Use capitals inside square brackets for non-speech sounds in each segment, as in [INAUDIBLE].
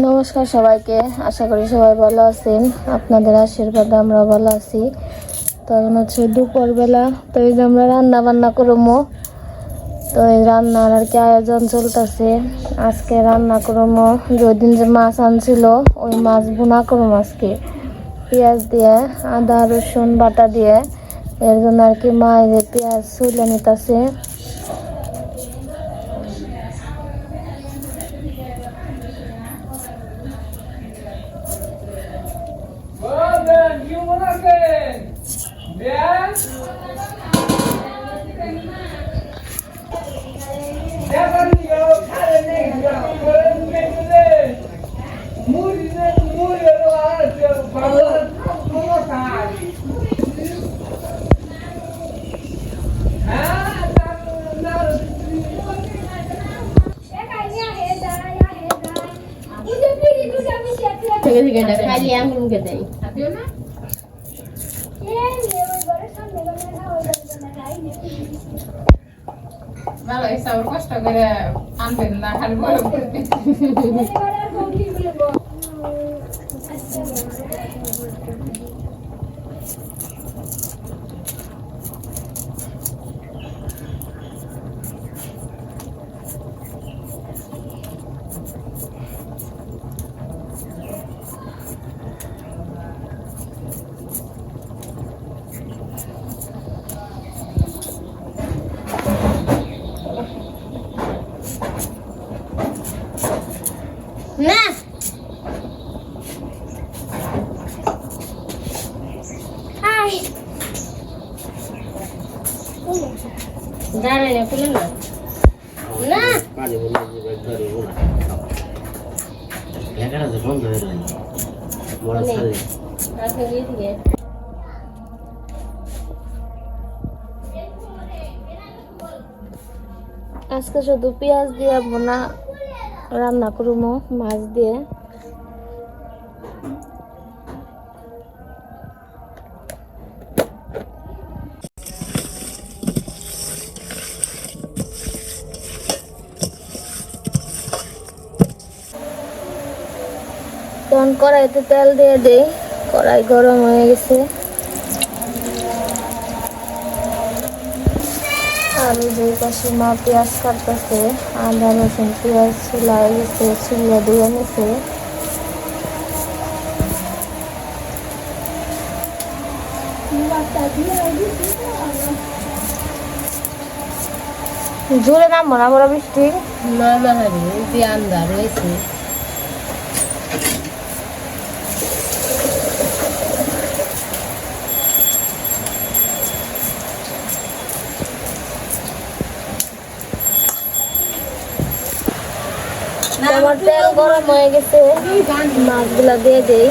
নমস্কার সবাইকে, আশা করি সবাই ভালো আছেন। আপনাদের আশীর্বাদে আমরা ভালো আছি। তো এখন হচ্ছে দুপুরবেলা, তো এই যে আমরা রান্না বান্না করব। তো এই রান্নার আর কি আয়োজন চলতেছে। আজকে রান্না করব যে ওই দিন যে মাছ আনছিল, ওই মাছ বোনা করব আজকে। পেঁয়াজ দিয়ে, আদা, রসুন, বাটা দিয়ে। এর জন্য আর কি মা এই যে পেঁয়াজ ছুলে নিতেছে। থেকে থেকে এটা খাইলে আমি মুখে দেই ভালো হয়েছে আবার কষ্ট করে আনবেন না খালি গরম করবে না দাঁড়াই না খুলে না না পানি বন্ধ করে ধরে ওরা এখানে তো বন্ধ হয়ে গেল বড় সালে আচ্ছা দিয়ে দিয়ে আজকে শুধু পেঁয়াজ দিয়ে বোনা রান্না করব, মাছ দিয়ে। কড়াইতে তেল দিয়ে দেই, কড়াই গরম হয়ে গেছে। ওই যে পাশে মা পেঁয়াজ কাটতেছে, আদা, রসুন, পেঁয়াজ ছিলাই গেছে ছিলে দিয়ে নিছে জোরে নামবো না বড় বৃষ্টি। না না হারি দিয়ে আন্দার রয়েছে আমার তেল গরম হয়ে গেছে। মাছগুলা দিয়ে দেই।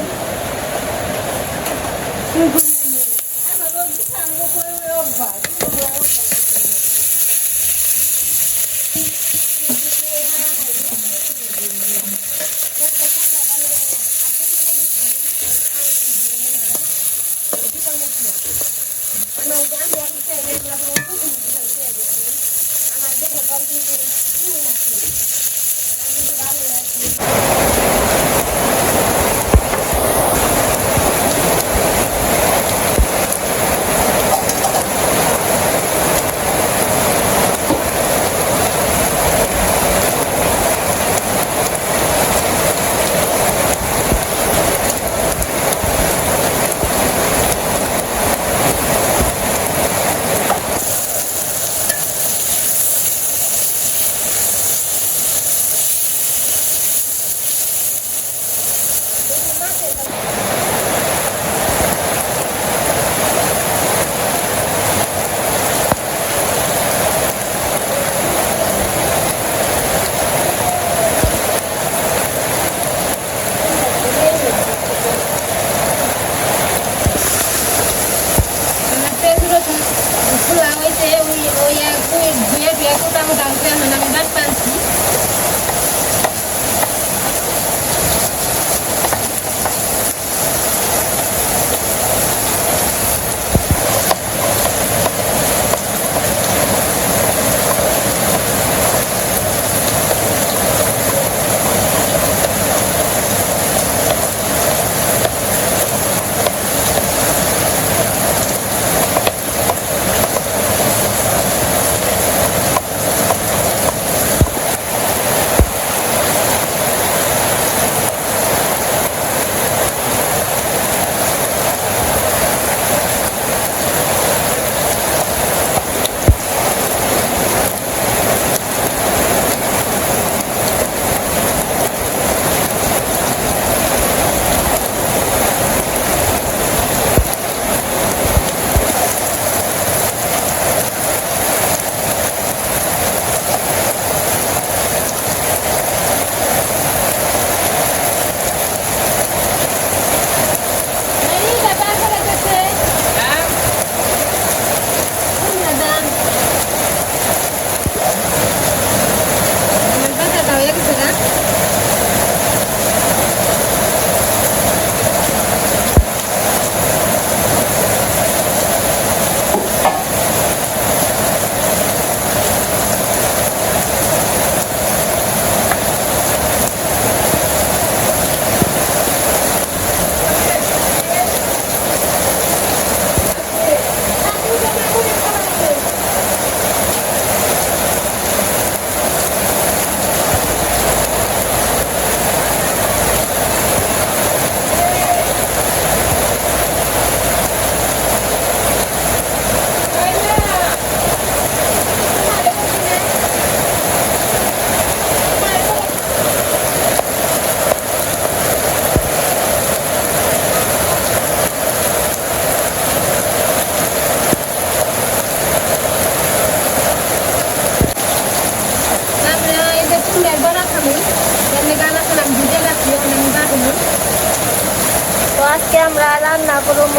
আমরা রান্না করব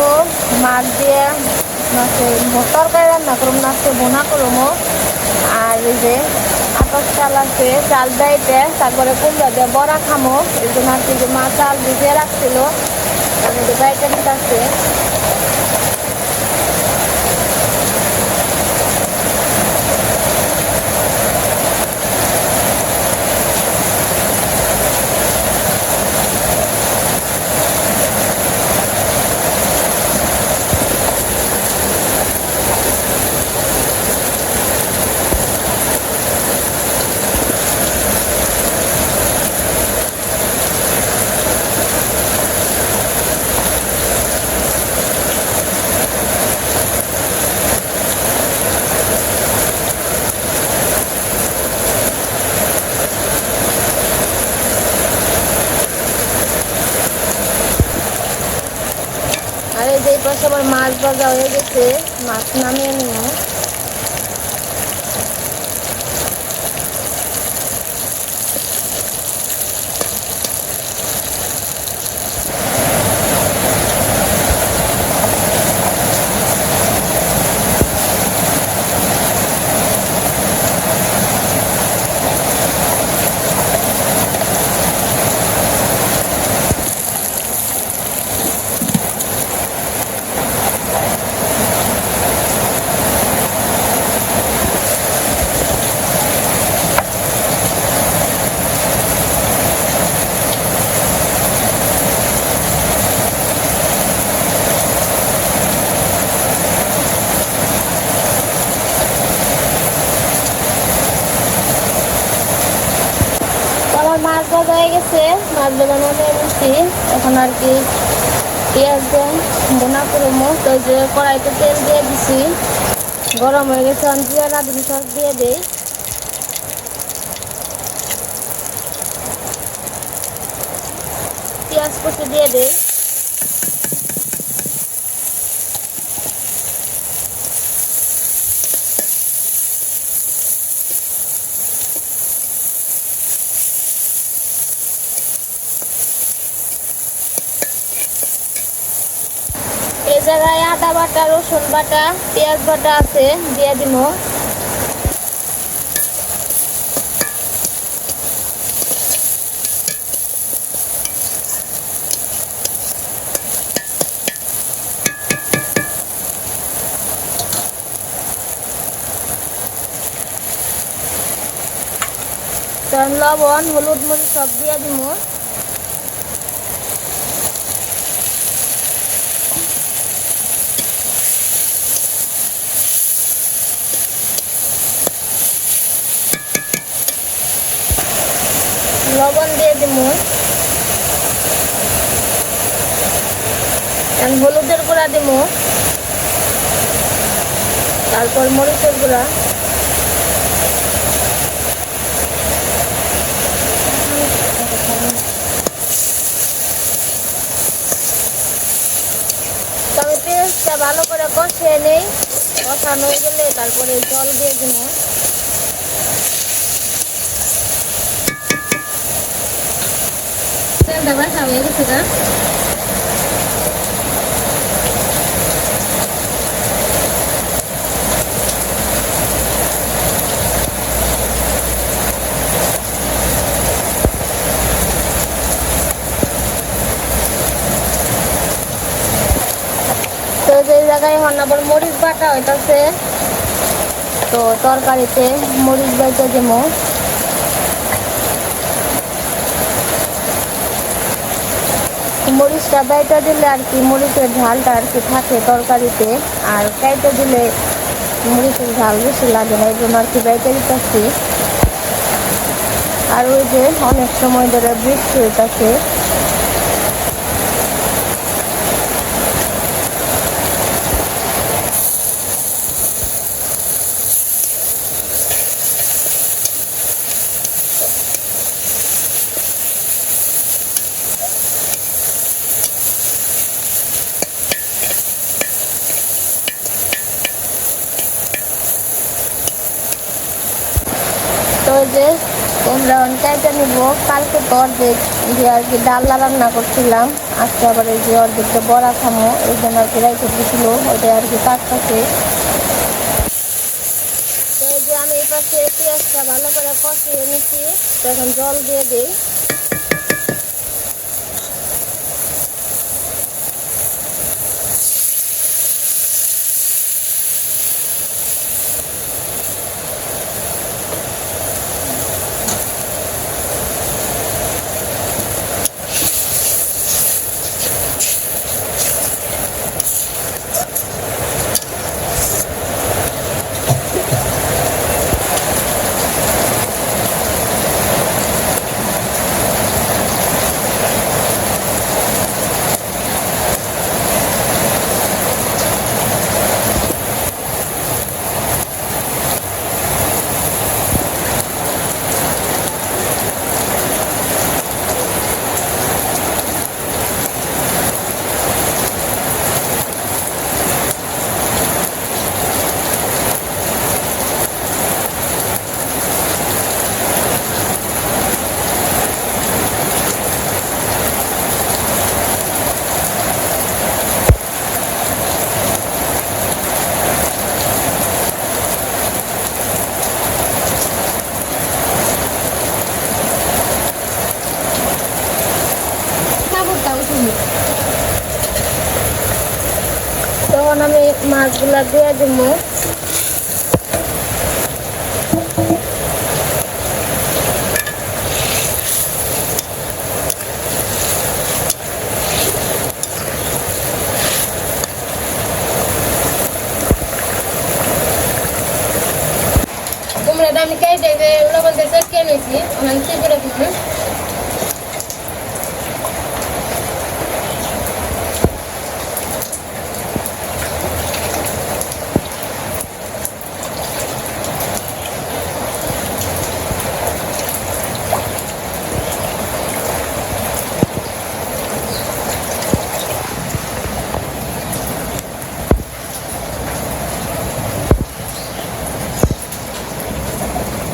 মাছ দিয়ে, মাছের তরকারি রান্না করব মাছে বোনা করব। আর এই যে আকাশ চাল আছে, চাল দেয়তে তারপরে কুমড়া দিয়ে বড়া খামো। এই জন্য আর কি যে মা চাল ভিজিয়ে রাখছিল। আমি বাইটা নিতে আছে আর এই যে এই পাশে আবার মাছ ভাজা হয়ে গেছে মাছ নামিয়ে নিয়ে তো আমার মাছ ভাজা হয়ে মাছ ভাজা এখন আর কি পেঁয়াজ দিয়ে বোনা করব। তো যে কড়াইতে তেল দিয়ে দিছি, গরম হয়ে গেছে, আমি জিরা রাঁধুন দিয়ে দিই। পেঁয়াজ কষে দিয়ে দিই এই জায়গায় আদা বাটা, রসুন বাটা, পেঁয়াজ বাটা আছে, দিয়ে দিব। লবণ, হলুদ মরিচ সব দিয়ে দিব। দিব এখন হলুদের গুঁড়া দিব তারপর মরিচের গুঁড়া। তো আমি পেঁয়াজটা ভালো করে কষিয়ে নেই। কষানো গেলে তারপরে জল দিয়ে দিব। তেলটা বাসা হয়ে গেছে গা তো যে জায়গায় হন আবার মরিচ বাটা হইতাছে তো তরকারিতে মরিচ বাটা দেবো মরিচটা বাইটা দিলে আর কি মরিচের ঝালটা আর কি থাকে তরকারিতে। আর কাইটা দিলে মরিচের ঝাল বেশি লাগে না এই জন্য আর কি বাইটা দিতেছি। আর ওই যে অনেক সময় ধরে বৃষ্টি হইতাছে তো ওই যে তোমরা অনকাইটা নিব। কালকে তো অর্ধেক যে আর কি ডাল্লা রান্না করছিলাম। আজকে আবার এই যে অর্ধেকটা বড়া খামো, এই জন্য আর কি রাইতে দিয়েছিল ওইটা আর কি কাটতেছে। তো এই যে আমি এই পাশে পেঁয়াজটা ভালো করে কষিয়ে নিচ্ছি। তখন জল দিয়ে দিই কাপড়টাও তুমি তখন আমি মাছগুলা দিয়ে দেবো কুমড়াটা আমি কেটে যে লবণ দিয়ে চটকে নিয়েছি ওখানে চিপড়ে দিচ্ছি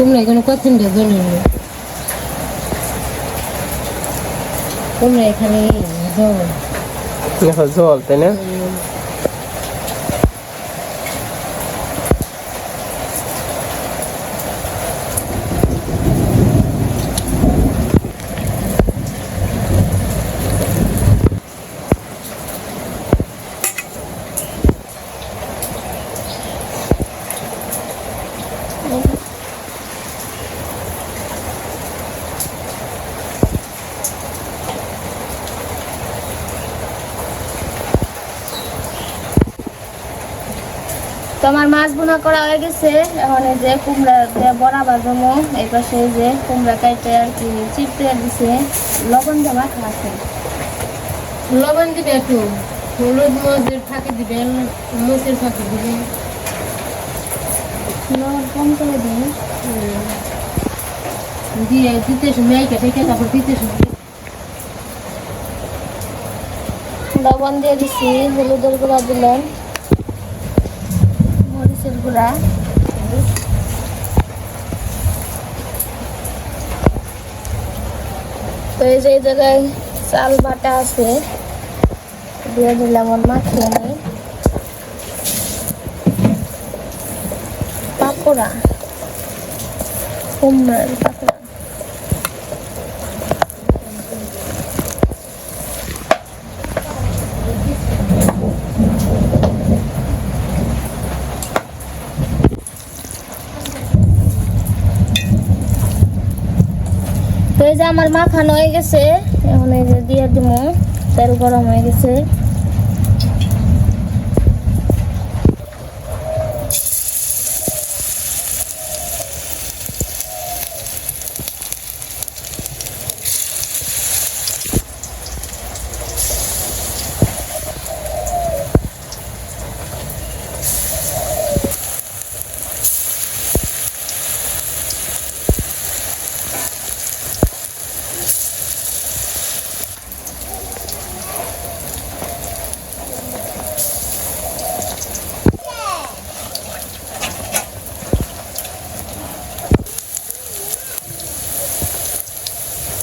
কুমড়া এখানে জল নেই কুমড়া এখানে জল জল তাই না আমার মাছ বোনা করা হয়ে গেছে। এখন এই যে কুমড়া দিয়ে বড়া বাজমো এই পাশে যে কুমড়া কাইটে আর কি চিপড়ে দিছে। লবণ জমা খাওয়াছে লবণ দিবে একটু। হলুদ মরিচের ফাঁকি দিবেন মরিচের ফাঁকি দিবেন লবণ কম করে দিন। দিয়ে দিতে সময় কেটে তারপর দিতে সময় লবণ দিয়ে দিছি হলুদের গুঁড়া দিলেন গুঁড়া। তো এই যে জায়গায় চাল বাটা আছে, দিয়ে দিলাম ওর মাখিয়ে নিই। পাকোড়া কুমড়ার পাকোড়া আমার মাখানো হয়ে গেছে এখন এই যে দিয়ে দিব তেল গরম হয়ে গেছে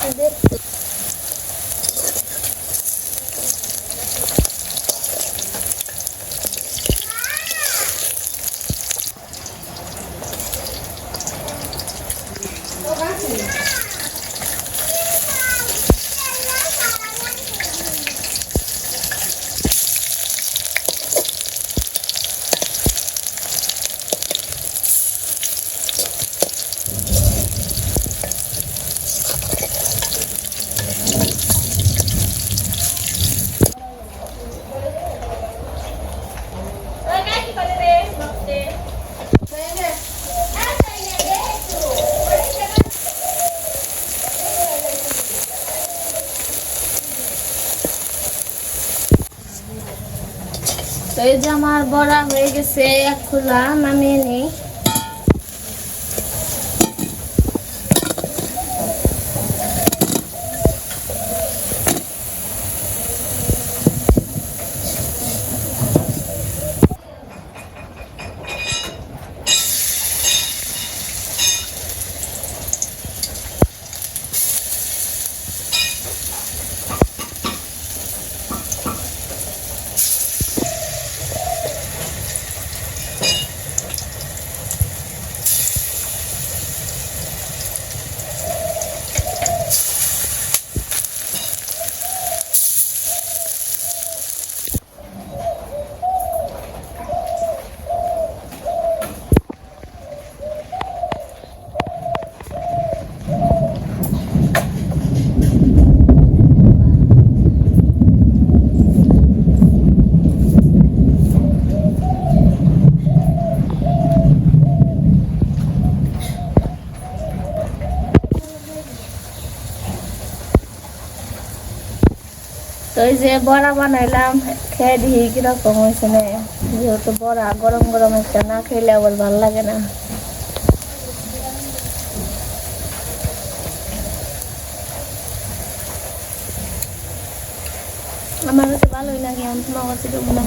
তো তো এই যে আমার বড়া হয়ে গেছে এক খোলা নামিয়ে নেই। যে বড়া বানাইলাম, খেয়ে দিই কীরকম হয়েছে না। যেহেতু বড়া গরম গরম একটা না খেলে আবার ভালো লাগে না। আমার কাছে ভালোই লাগে, আমি তোমার কাছে দেবো না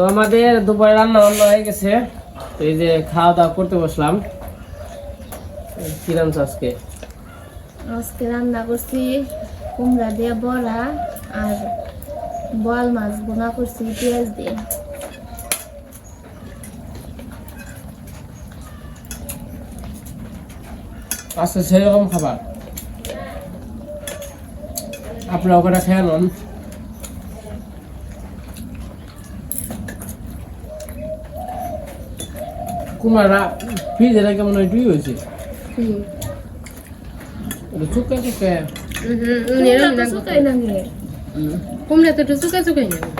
তো আমাদের দুপুরে রান্না বান্না হয়ে গেছে। তো এই যে খাওয়া দাওয়া করতে বসলাম। কি রান্না আজকে? আজকে রান্না করছি কুমড়া দিয়ে বড়া আর বল মাছ বোনা করছি পেঁয়াজ দিয়ে। আচ্ছা সেরকম খাবার। আপনারা ওখানে খেয়ে নন? কুমারা ফ্রিজে রেখে মনে হয় দুই হয়েছে। এটা চুপকে চুপকে কুমড়া তো চুকা চুকাই যাবে।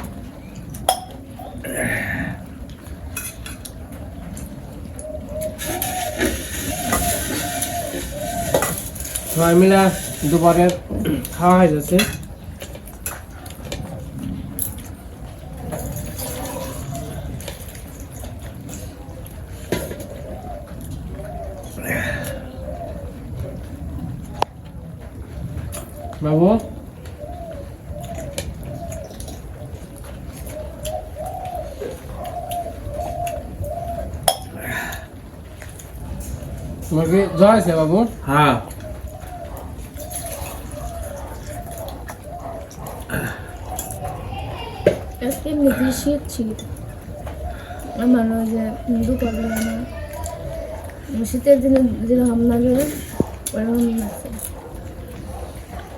সবাই মিলে দুপুরে খাওয়া হয়ে যাচ্ছে। বাবু। তোমার কি জ্বর আছে বাবু? হ্যাঁ। আজকে শীত ছিল। আমার ওই যে দুপুরবেলা আমার শীতের দিনে যেরকম লাগে ওরকম লাগছে তাই তো আমার জ্বর।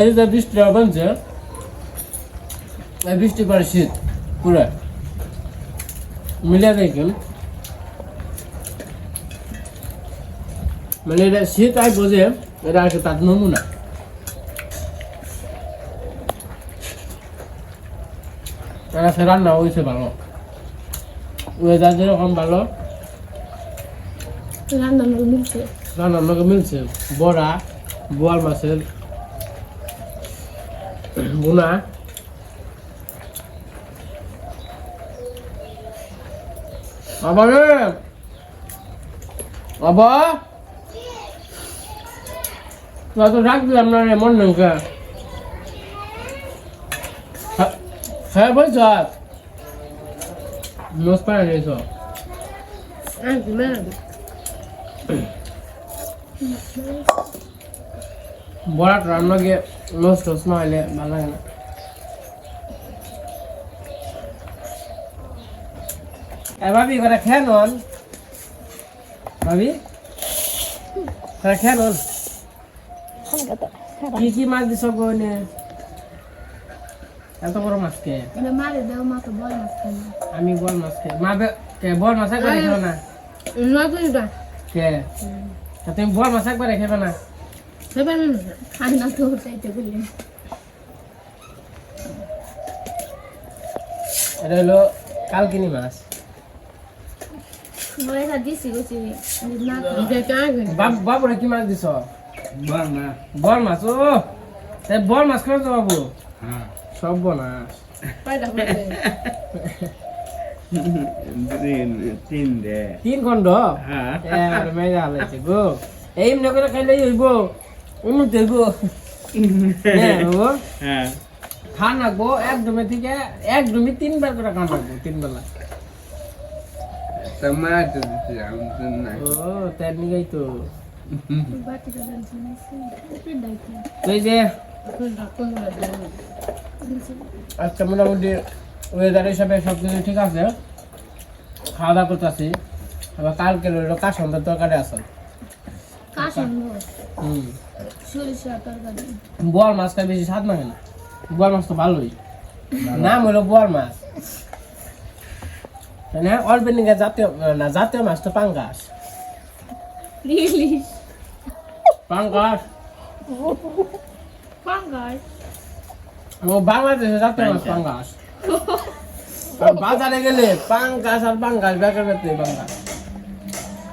এই যে বৃষ্টি বানছে এই বৃষ্টি পরে শীত পুরো। মিলিয়ে দেখেন। মানে এটা শীত আই বোঝে এটা আর তার নমুনা। এটা সে রান্না হয়েছে ভালো। ওয়েদার যেরকম ভালো। রান্না মিলছে। রান্না মিলছে। বড়া। বোয়াল মাছের বোনা বাবা রে! বাবা! তো ডাক দিলাম না রে নেই হ্যাঁ বলছ নোস পায় নিয়েছ বড়াটা রান্না গিয়ে নষ্ট টস না হলে ভালো লাগে না। এবার করে খেয়ে নন ভাবি তারা খেয়ে নন কি কি মাছ দিছ গনে এত বড় মাছ কে? বল মাছ খাই আমি বল মাছ কে। মা বে- কে বল মাছ একবার খেবে না? কে? তুমি বল মাছ একবার খেবে না? সেবার খাই তো চাইতে বললে এটা হলো কালকিনি মাছ। বাবুরে কি মাছ দিছ? বল মাছ। ও! তাই বল মাছ খাবে তো বাবু? সব বনাস। তিন মেজা গো। এই মনে করে খাইলে হইব। হ্যাঁ। বাবু খান রাখব একদমে থেকে একদমই তিনবার করে খান রাখব তিন বেলা ও তো। [LAUGHS] যে। আজকে মোটামুটি ওয়েদার হিসাবে সব কিছু ঠিক আছে। খাওয়া দাওয়া করতেছি। আবার কালকে রইল কাসন্দের তরকারি আছে। হুম। বোয়াল মাছ খাই বেশি স্বাদ লাগে না। বোয়াল মাছ তো ভালোই। নাম হলো বোয়াল মাছ। তাই না? অল্পেনিকা জাতীয় না জাতীয় মাছ তো পাঙ্গাস। পাঙ্গাস। পাঙ্গাস? ও বাংলাদেশে জাতীয় মাছ পাঙ্গাস। [LAUGHS] বাজারে গেলে পাঙ্গাস আর পাঙ্গাস বেকার করতে পাঙ্গাস।